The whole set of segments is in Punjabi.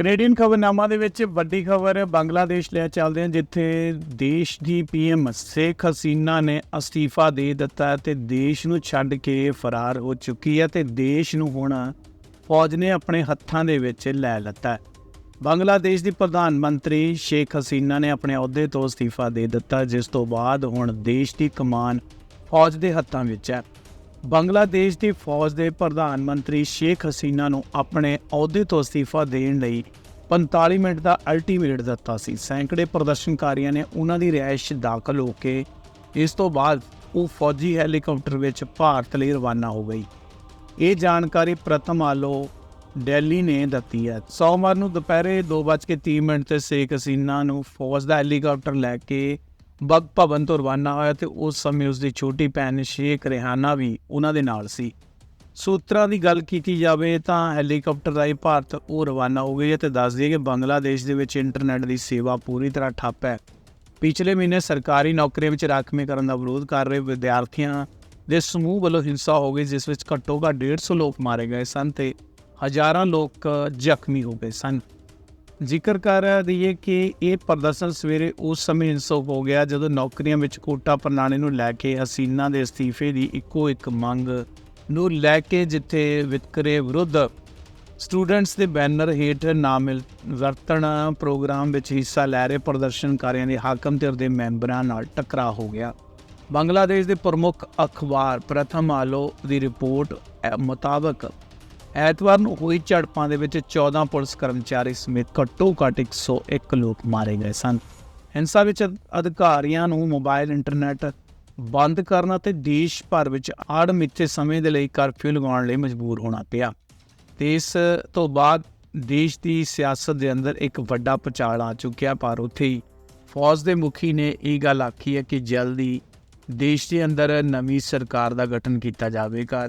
ਕੈਨੇਡੀਅਨ ਖਬਰਨਾਮਾ ਦੇ ਵਿੱਚ ਵੱਡੀ ਖਬਰ ਬੰਗਲਾਦੇਸ਼ ਲੈ ਚੱਲਦੇ ਹਾਂ ਜਿੱਥੇ ਦੇਸ਼ ਦੀ ਪੀਐਮ ਸ਼ੇਖ ਹਸੀਨਾ ਨੇ ਅਸਤੀਫਾ ਦੇ ਦਿੱਤਾ ਹੈ ਤੇ ਦੇਸ਼ ਨੂੰ ਛੱਡ ਕੇ ਫਰਾਰ ਹੋ ਚੁੱਕੀ ਹੈ ਤੇ ਦੇਸ਼ ਨੂੰ ਹੁਣ ਫੌਜ ਨੇ ਆਪਣੇ ਹੱਥਾਂ ਦੇ ਵਿੱਚ ਲੈ ਲਿੱਤਾ ਬੰਗਲਾਦੇਸ਼ ਦੀ ਪ੍ਰਧਾਨ ਮੰਤਰੀ ਸ਼ੇਖ ਹਸੀਨਾ ਨੇ ਆਪਣੇ ਅਹੁਦੇ ਤੋਂ ਅਸਤੀਫਾ ਦੇ ਦਿੱਤਾ, ਜਿਸ ਤੋਂ ਬਾਅਦ ਹੁਣ ਦੇਸ਼ ਦੀ ਕਮਾਨ ਫੌਜ ਦੇ ਹੱਥਾਂ ਵਿੱਚ ਹੈ। ਬੰਗਲਾਦੇਸ਼ ਦੀ ਫੌਜ ਦੇ ਪ੍ਰਧਾਨ ਮੰਤਰੀ ਸ਼ੇਖ ਹਸੀਨਾ ਨੂੰ ਆਪਣੇ ਅਹੁਦੇ ਤੋਂ ਅਸਤੀਫਾ ਦੇਣ ਲਈ 45 ਮਿੰਟ ਦਾ ਅਲਟੀਮੇਟ ਦਿੱਤਾ ਸੀ। ਸੈਂਕੜੇ ਪ੍ਰਦਰਸ਼ਨਕਾਰੀਆਂ ਨੇ ਉਹਨਾਂ ਦੀ ਰਿਹਾਇਸ਼ ਦਾਖਲ ਹੋ ਕੇ ਇਸ ਤੋਂ ਬਾਅਦ ਉਹ ਫੌਜੀ ਹੈਲੀਕਾਪਟਰ ਵਿੱਚ ਭਾਰਤ ਲਈ ਰਵਾਨਾ ਹੋ ਗਈ। ਇਹ ਜਾਣਕਾਰੀ ਪ੍ਰਥਮ ਆਲੋ ਦਿੱਲੀ ਨੇ ਦਿੱਤੀ ਹੈ। ਸੋਮਵਾਰ ਨੂੰ ਦੁਪਹਿਰੇ 2:30 ਮਿੰਟ ਤੇ ਸ਼ੇਖ ਹਸੀਨਾ ਨੂੰ ਫੌਜ ਦਾ ਹੈਲੀਕਾਪਟਰ ਲੈ ਕੇ ਬਗ ਭਵਨ ਤੋਂ ਰਵਾਨਾ ਹੋਇਆ ਤੇ ਉਸ ਸਮੇਂ ਉਸ ਦੀ ਛੋਟੀ ਭੈਣ ਸ਼ੇਖ ਰਿਹਾਨਾ ਵੀ ਉਹਨਾਂ ਦੇ ਨਾਲ ਸੀ। ਸੂਤਰਾਂ ਦੀ ਗੱਲ ਕੀਤੀ ਜਾਵੇ ਤਾਂ ਹੈਲੀਕਾਪਟਰ ਰਾਹੀਂ ਭਾਰਤ ਉਹ ਰਵਾਨਾ ਹੋ ਗਈ ਹੈ ਤੇ ਦੱਸ ਦਈਏ ਕਿ ਬੰਗਲਾਦੇਸ਼ ਦੇ ਵਿੱਚ ਇੰਟਰਨੈਟ ਦੀ ਸੇਵਾ ਪੂਰੀ ਤਰ੍ਹਾਂ ਠੱਪ ਹੈ। ਪਿਛਲੇ ਮਹੀਨੇ ਸਰਕਾਰੀ ਨੌਕਰੀਆਂ ਵਿੱਚ ਰਾਖਵੇਂ ਕਰਨ ਦਾ ਵਿਰੋਧ ਕਰ ਰਹੇ ਵਿਦਿਆਰਥੀਆਂ ਦੇ ਸਮੂਹ ਵੱਲੋਂ ਹਿੰਸਾ ਹੋ ਗਈ, ਜਿਸ ਵਿੱਚ ਘੱਟੋ ਘੱਟ 150 ਲੋਕ ਮਾਰੇ ਗਏ ਸਨ ਤੇ ਹਜ਼ਾਰਾਂ ਲੋਕ ਜ਼ਖਮੀ ਹੋ ਗਏ ਸਨ। ਜ਼ਿਕਰ ਕਰ ਦਈਏ ਕਿ ਇਹ ਪ੍ਰਦਰਸ਼ਨ ਸਵੇਰੇ ਉਸ ਸਮੇਂ ਹਿੰਸਕ ਹੋ ਗਿਆ ਜਦੋਂ ਨੌਕਰੀਆਂ ਵਿੱਚ ਕੋਟਾ ਪ੍ਰਣਾਲੀ ਨੂੰ ਲੈ ਕੇ ਹਸੀਨਾ ਦੇ ਅਸਤੀਫੇ ਦੀ ਇੱਕੋ ਇੱਕ ਮੰਗ ਨੂੰ ਲੈ ਕੇ ਜਿੱਥੇ ਵਿਤਕਰੇ ਵਿਰੁੱਧ ਸਟੂਡੈਂਟਸ ਦੇ ਬੈਨਰ ਹੇਠ ਨਾਮਿਲ ਵਰਤਣ ਪ੍ਰੋਗਰਾਮ ਵਿੱਚ ਹਿੱਸਾ ਲੈ ਰਹੇ ਪ੍ਰਦਰਸ਼ਨਕਾਰੀਆਂ ਦੇ ਹਾਕਮ ਧਿਰ ਦੇ ਮੈਂਬਰਾਂ ਨਾਲ ਟਕਰਾਅ ਹੋ ਗਿਆ। ਬੰਗਲਾਦੇਸ਼ ਦੇ ਪ੍ਰਮੁੱਖ ਅਖਬਾਰ ਪ੍ਰਥਮ ਆਲੋ ਦੀ ਰਿਪੋਰਟ ਮੁਤਾਬਕ ਐਤਵਾਰ ਨੂੰ ਹੋਈ ਝੜਪਾਂ ਦੇ ਵਿੱਚ 14 ਪੁਲਿਸ ਕਰਮਚਾਰੀ ਸਮੇਤ ਘੱਟੋ ਘੱਟ 101 ਲੋਕ ਮਾਰੇ ਗਏ ਸਨ। ਹਿੰਸਾ ਵਿੱਚ ਅਧਿਕਾਰੀਆਂ ਨੂੰ ਮੋਬਾਈਲ, ਇੰਟਰਨੈਟ ਬੰਦ ਕਰਨ ਅਤੇ ਦੇਸ਼ ਭਰ ਵਿੱਚ ਆੜ ਮਿੱਥੇ ਸਮੇਂ ਦੇ ਲਈ ਕਰਫਿਊ ਲਗਾਉਣ ਲਈ ਮਜਬੂਰ ਹੋਣਾ ਪਿਆ। ਤੇ ਇਸ ਤੋਂ ਬਾਅਦ ਦੇਸ਼ ਦੀ ਸਿਆਸਤ ਦੇ ਅੰਦਰ ਇੱਕ ਵੱਡਾ ਪਚਾਲ ਆ ਚੁੱਕਿਆ, ਪਰ ਉੱਥੇ ਹੀ ਫੌਜ ਦੇ ਮੁਖੀ ਨੇ ਇਹ ਗੱਲ ਆਖੀ ਹੈ ਕਿ ਜਲਦੀ ਦੇਸ਼ ਦੇ ਅੰਦਰ ਨਵੀਂ ਸਰਕਾਰ ਦਾ ਗਠਨ ਕੀਤਾ ਜਾਵੇਗਾ।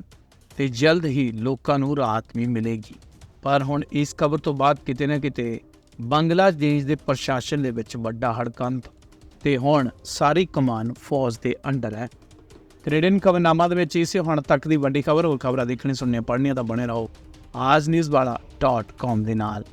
ਤੇ ਜਲਦ ਹੀ ਲੋਕਾਂ ਨੂੰ ਰਾਹਤ ਵੀ ਮਿਲੇਗੀ। ਪਰ ਹੁਣ ਇਸ ਖਬਰ ਤੋਂ ਬਾਅਦ ਕਿਤੇ ਨਾ ਕਿਤੇ ਬੰਗਲਾਦੇਸ਼ ਦੇ ਪ੍ਰਸ਼ਾਸਨ ਦੇ ਵਿੱਚ ਵੱਡਾ ਹੜਕੰਪ ਤੇ ਹੁਣ ਸਾਰੀ ਕਮਾਨ ਫੌਜ ਦੇ ਅੰਡਰ ਹੈ। ਕੈਨੇਡੀਅਨ ਖਬਰਨਾਮਾ ਦੇ ਵਿੱਚ ਇਸੇ ਹੁਣ ਤੱਕ ਦੀ ਵੱਡੀ ਖਬਰ, ਹੋਰ ਖਬਰਾਂ ਦੇਖਣੀ ਸੁਣਨੀਆਂ ਪੜ੍ਹਨੀਆਂ ਤਾਂ ਬਣੇ ਰਹੋ। ਆਜ ਨਿਊਜ਼ ਵਾਲਾ .com ਦੇ ਨਾਲ।